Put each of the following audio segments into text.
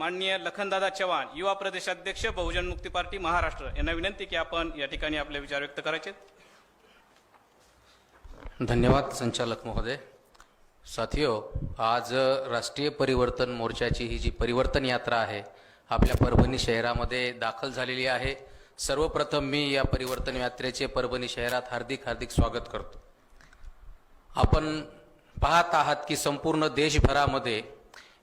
माननीय लखनदादा चव्हाण युवा प्रदेशाध्यक्ष बहुजन मुक्ती पार्टी महाराष्ट्र. यांना विनंती की आपण या ठिकाणी आपले विचार व्यक्त करायचे धन्यवाद संचालक महोदय. साथियो आज राष्ट्रीय परिवर्तन मोर्चाची ही जी परिवर्तन यात्रा आहे आपल्या परभणी शहरामध्ये दाखल झालेली आहे. सर्वप्रथम मी या परिवर्तन यात्रेचे परभणी शहरात हार्दिक हार्दिक स्वागत करतो. आपण पाहत आहात की संपूर्ण देशभरामध्ये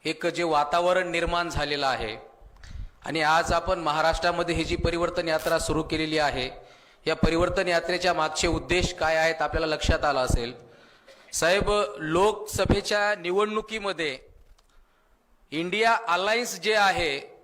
एक जे वातावरण निर्माण झालेलं आहे. आणि आज आपण महाराष्ट्रामध्ये ही जी परिवर्तन यात्रा सुरू केलेली आहे या परिवर्तन यात्रेच्या मागचे उद्देश काय आहेत आपल्याला लक्षात आलं असेल. साहेब लोकसभेच्या निवडणुकीमध्ये इंडिया अलायन्स जे आहे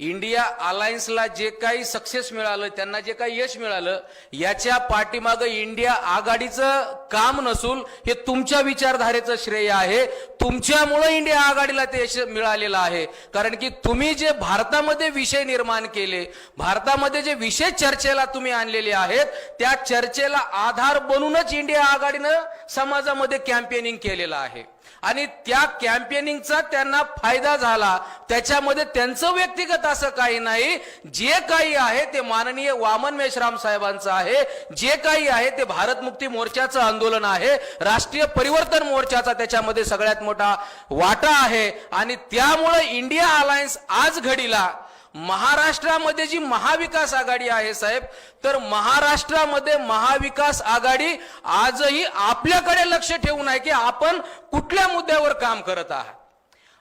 इंडिया अलायन्सला जे काही सक्सेस मिळालं त्यांना जे काही यश मिळालं याच्या पाठीमागं इंडिया आघाडीचं काम नसून हे तुमच्या विचारधारेचं श्रेय आहे. तुमच्यामुळं इंडिया आघाडीला ते यश मिळालेलं आहे. कारण की तुम्ही जे भारतामध्ये विषय निर्माण केले भारतामध्ये जे विषय चर्चेला तुम्ही आणलेले आहेत त्या चर्चेला आधार बनूनच इंडिया आघाडीनं समाजामध्ये कॅम्पेनिंग केलेलं आहे. आणि त्या कॅम्पेनिंगचा त्यांना फायदा झाला. त्याच्यामध्ये त्यांचं व्यक्तिगत असं काही नाही. जे काही आहे ते माननीय वामन मेश्राम साहेबांचं आहे. जे काही आहे ते भारत मुक्ती मोर्चाचं आंदोलन आहे. राष्ट्रीय परिवर्तन मोर्चाचा त्याच्यामध्ये सगळ्यात मोठा वाटा आहे. आणि त्यामुळे इंडिया अलायन्स आज घडीला महाराष्ट्रामध्ये जी महाविकास आघाडी आहे साहेब तर महाराष्ट्रामध्ये महाविकास आघाडी आजही आपल्याकडे लक्ष ठेवून आहे की आपण कुठल्या मुद्द्यावर काम करत आहात.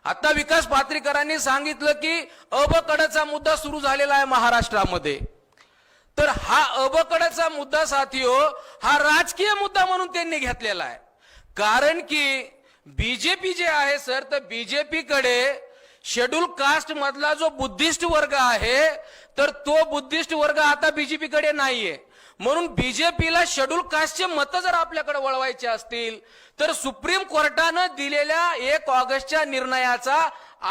आता विकास पात्रीकरांनी सांगितलं की अबकडचा मुद्दा सुरू झालेला आहे महाराष्ट्रामध्ये. तर हा अबकडचा मुद्दा साथी हो हा राजकीय मुद्दा म्हणून त्यांनी घेतलेला आहे. कारण की बीजेपी जे आहे सर तर बीजेपीकडे शेड्यूल कास्ट मधला जो बुद्धिस्ट वर्ग आहे तर तो बुद्धिस्ट वर्ग आता बीजेपीकडे नाहीये. म्हणून बीजेपीला शेड्यूल कास्टचे मत जर आपल्याकडे वळवायचे असतील तर सुप्रीम कोर्टानं दिलेल्या एक ऑगस्टच्या निर्णयाचा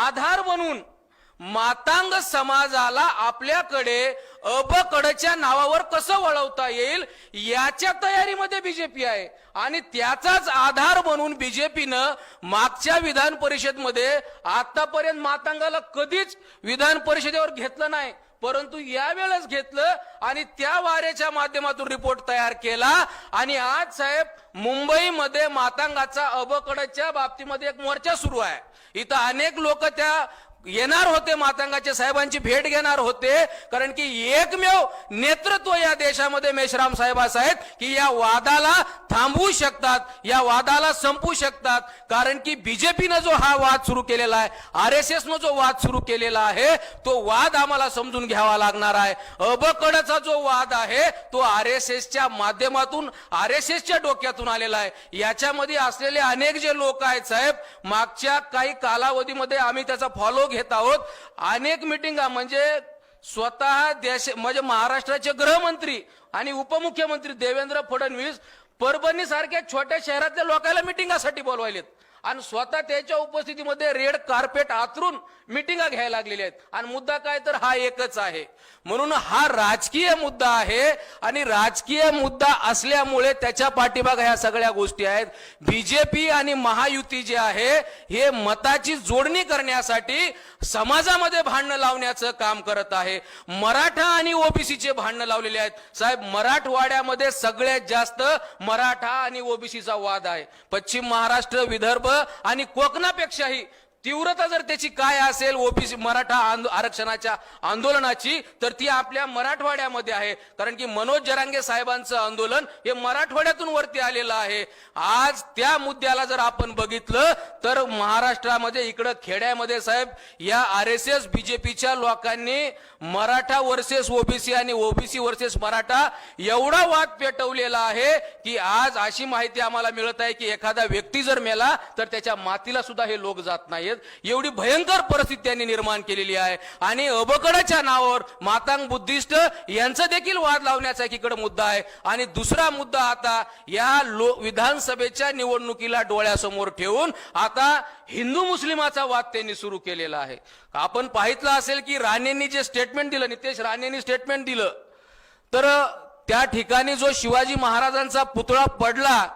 आधार बनून मातांग समाजाला आपल्याकडे अबकडच्या नावावर कसं वळवता येईल याच्या तयारीमध्ये बीजेपी आहे. आणि त्याचाच आधार म्हणून बीजेपीनं मागच्या विधान परिषदमध्ये आतापर्यंत मातांगाला कधीच विधान परिषदेवर घेतलं नाही. परंतु यावेळेस घेतलं आणि त्या वाऱ्याच्या माध्यमातून रिपोर्ट तयार केला. आणि आज साहेब मुंबईमध्ये मातांगाचा अबकडच्या बाबतीमध्ये एक मोर्चा सुरू आहे. इथं अनेक लोक त्या येणार होते मातंगाचे साहेबांची भेट घेणार होते कारण की एकमेव नेतृत्व या देशामध्ये मेश्राम साहेब आहेत की या वादाला थांबवू शकतात या वादाला संपू शकतात. कारण की बीजेपीनं जो हा वाद सुरू केलेला आहे आर एस एसनं जो वाद सुरू केलेला आहे तो वाद आम्हाला समजून घ्यावा लागणार आहे. अबकडचा जो वाद आहे तो आर एस एसच्या माध्यमातून आर एस एसच्या डोक्यातून आलेला आहे. याच्यामध्ये असलेले अनेक जे लोक आहेत साहेब मागच्या काही कालावधीमध्ये आम्ही त्याचा फॉलो घेत आहोत. अनेक मिटिंगा म्हणजे स्वतः देश म्हणजे महाराष्ट्राचे गृहमंत्री आणि उपमुख्यमंत्री देवेंद्र फडणवीस परभणी सारख्या छोट्या शहरातल्या लोकांना मिटिंगासाठी बोलवायलेत. आणि स्वतः त्याच्या उपस्थितीमध्ये रेड कार्पेट आतरून मिटिंगा घ्यायला लागलेल्या आहेत. आणि मुद्दा काय तर हा एकच आहे. म्हणून हा राजकीय मुद्दा आहे आणि राजकीय मुद्दा असल्यामुळे त्याच्या पाठीमाग ह्या सगळ्या गोष्टी आहेत. बीजेपी आणि महायुती जे आहे हे मताची जोडणी करण्यासाठी समाजामध्ये भांडणं लावण्याचं काम करत आहे. मराठा आणि ओबीसीचे भांडणं लावलेले आहेत. साहेब मराठवाड्यामध्ये सगळ्यात जास्त मराठा आणि ओबीसीचा वाद आहे. पश्चिम महाराष्ट्र विदर्भ आणि कोकणापेक्षाही तीव्रता जर त्याची काय असेल ओबीसी मराठा आरक्षणाच्या आंदोलनाची तर ती आपल्या मराठवाड्यामध्ये आहे. कारण की मनोज जरांगे साहेबांचं आंदोलन हे मराठवाड्यातून वरती आलेलं आहे. आज त्या मुद्द्याला जर आपण बघितलं तर महाराष्ट्रामध्ये इकडं खेड्यामध्ये साहेब या आर एस एस बीजेपीच्या लोकांनी मराठा वर्सेस ओबीसी आणि ओबीसी वर्सेस मराठा एवढा वाद पेटवलेला आहे की आज अशी माहिती आम्हाला मिळत आहे की एखादा व्यक्ती जर मेला तर त्याच्या मातीला सुद्धा हे लोक जात नाहीत एवढी भयंकर परिस्थिती त्यांनी निर्माण केलेली आहे. आणि अबकडाच्या नावावर मातांग बुद्धिस्ट यांचा देखील वाद लावण्याचा एकीकडे मुद्दा आहे. आणि दुसरा मुद्दा आता या लो विधानसभेच्या निवडणुकीला डोळ्यासमोर ठेवून आता हिंदू मुस्लिमाचा वाद त्यांनी सुरू केलेला आहे. आपण पाहितलं असेल की राणेंनी जे स्टेटमेंट दिलं नितेश राणेंनी स्टेटमेंट दिलं तर त्या ठिकाणी जो शिवाजी महाराजांचा पुतळा पडला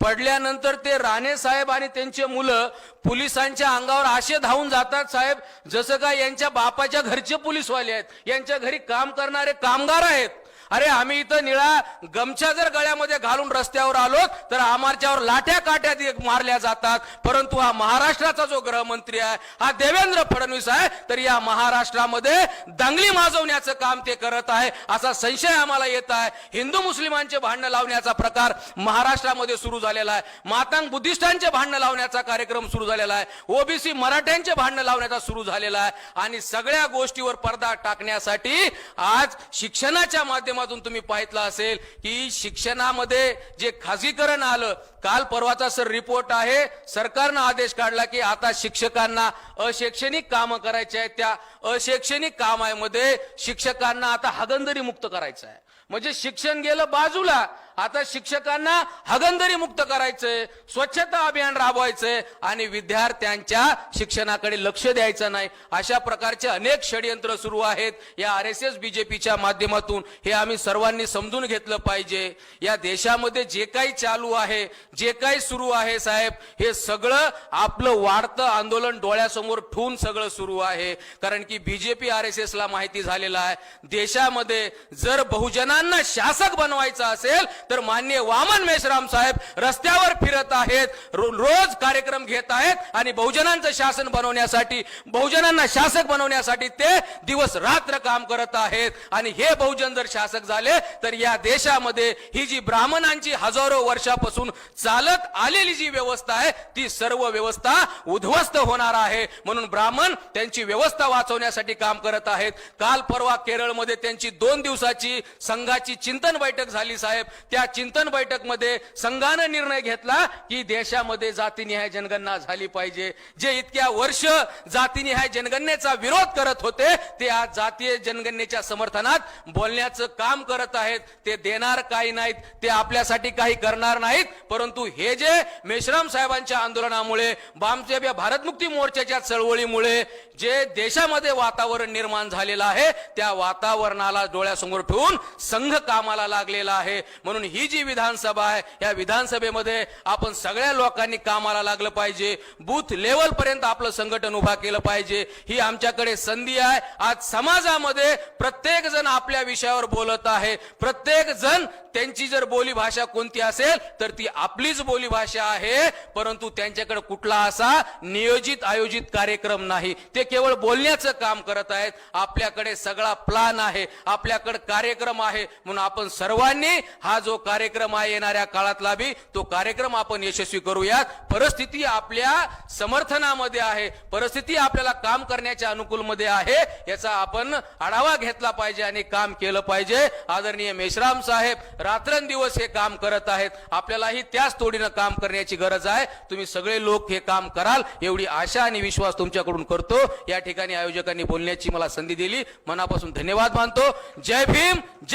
पडल्यानंतर ते राणे साहेब आणि त्यांचे मुलं पोलिसांच्या अंगावर असे धावून जातात साहेब. जसं का यांच्या बापाच्या घरचे पोलीसवाले आहेत. यांच्या घरी काम करणारे कामगार आहेत. अरे आम्ही इथं निळा गमछा जर गळ्यामध्ये घालून रस्त्यावर आलो तर आमच्यावर लाठ्या काट्या मारल्या जातात. परंतु हा महाराष्ट्राचा जो गृहमंत्री आहे हा देवेंद्र फडणवीस आहे तर या महाराष्ट्रामध्ये दंगली माजवण्याचं काम ते करत आहे असा संशय आम्हाला येत आहे. हिंदू मुस्लिमांचे भांडणं लावण्याचा प्रकार महाराष्ट्रामध्ये सुरू झालेला आहे. मातांग बुद्धिस्टांचे भांडणं लावण्याचा कार्यक्रम सुरू झालेला आहे. ओबीसी मराठ्यांचे भांडणं लावण्याचा सुरू झालेला आहे. आणि सगळ्या गोष्टीवर पडदा टाकण्यासाठी आज शिक्षणाच्या माध्यमातून तुम्ही पाहितला असेल की शिक्षणामध्ये जे खाजगीकरण आलं काल परवाचा सर रिपोर्ट आहे सरकारनं आदेश काढला की आता शिक्षकांना अशैक्षणिक कामं करायची आहेत. त्या अशैक्षणिक कामामध्ये शिक्षकांना आता हगंदरी मुक्त करायचं आहे. म्हणजे शिक्षण गेलं बाजूला आता शिक्षकांना हगंदरी मुक्त करायचंय स्वच्छता अभियान राबवायचंय आणि विद्यार्थ्यांच्या शिक्षणाकडे लक्ष द्यायचं नाही. अशा प्रकारचे अनेक षडयंत्र सुरू आहेत. या आर एस एस बीजेपीच्या माध्यमातून हे आम्ही सर्वांनी समजून घेतलं पाहिजे. या देशामध्ये जे काही चालू आहे जे काही सुरू आहे साहेब हे सगळं आपलं वाढतं आंदोलन डोळ्यासमोर ठेवून सगळं सुरू आहे. कारण की बीजेपी आर एस एस ला माहिती झालेलं आहे. देशामध्ये जर बहुजनांना शासक बनवायचं असेल तर मान्य वामन मेश्राम साहेब रस्त्यावर फिरत आहेत रो- रोज कार्यक्रम घेत आहेत आणि बहुजनांचं शासन बनवण्यासाठी बहुजनांना शासक बनवण्यासाठी ते दिवस रात्र काम करत आहेत. आणि हे बहुजन जर शासक झाले तर या देशामध्ये ही जी ब्राह्मणांची हजारो वर्षापासून चालत आलेली जी व्यवस्था आहे ती सर्व व्यवस्था उद्ध्वस्त होणार आहे. म्हणून ब्राह्मण त्यांची व्यवस्था वाचवण्यासाठी काम करत आहेत. काल परवा केरळमध्ये त्यांची दोन दिवसाची संघाची चिंतन बैठक झाली साहेब. त्या चिंतन बैठकमध्ये संघानं निर्णय घेतला की देशामध्ये जातीनिहाय जनगणना झाली पाहिजे. जे इतक्या वर्ष जातीनिहाय जनगणनेचा विरोध करत होते ते आज जातीय जनगणनेच्या समर्थनात बोलण्याचं काम करत आहेत. ते देणार काही नाहीत ते आपल्यासाठी काही करणार नाहीत. परंतु हे जे मेश्राम साहेबांच्या आंदोलनामुळे बामसेब या भारतमुक्ती मोर्चाच्या चळवळीमुळे जे देशामध्ये वातावरण निर्माण झालेलं आहे त्या वातावरणाला डोळ्यासमोर ठेवून संघ कामाला लागलेला आहे. म्हणून ही जी विधानसभा आहे या विधानसभेमध्ये आपण सगळ्या लोकांनी कामाला लागलं पाहिजे. बूथ लेवल पर्यंत आपलं संघटन उभा केलं पाहिजे. ही आमच्याकडे संधी आहे. आज समाजामध्ये प्रत्येक जण आपल्या विषयावर बोलत आहे. प्रत्येक जण त्यांची जर बोली भाषा कोणती असेल तर ती आपलीच बोली भाषा आहे. परंतु त्यांच्याकडे कुठला असा नियोजित आयोजित कार्यक्रम नाही. ते केवळ बोलण्याचं काम करत आहेत. आपल्याकडे सगळा प्लान आहे. आपल्याकडे कार्यक्रम आहे. म्हणून आपण सर्वांनी हा जो कार्यक्रम आहे येणाऱ्या काळातला बी तो कार्यक्रम आपण यशस्वी करूयात. परिस्थिती आपल्या समर्थनामध्ये आहे. परिस्थिती आपल्याला काम करण्याच्या अनुकूल मध्ये आहे. याचा आपण आढावा घेतला पाहिजे आणि काम केलं पाहिजे. आदरणीय मेश्राम साहेब रात्रंदिवस हे काम करत आहेत. आपल्यालाही त्याच तोडीनं काम करण्याची गरज आहे. तुम्ही सगळे लोक हे काम कराल एवढी आशा आणि विश्वास तुमच्याकडून करतो. या ठिकाणी आयोजकांनी बोलण्याची मला संधी दिली. मनापासून धन्यवाद मानतो. जय भीम जय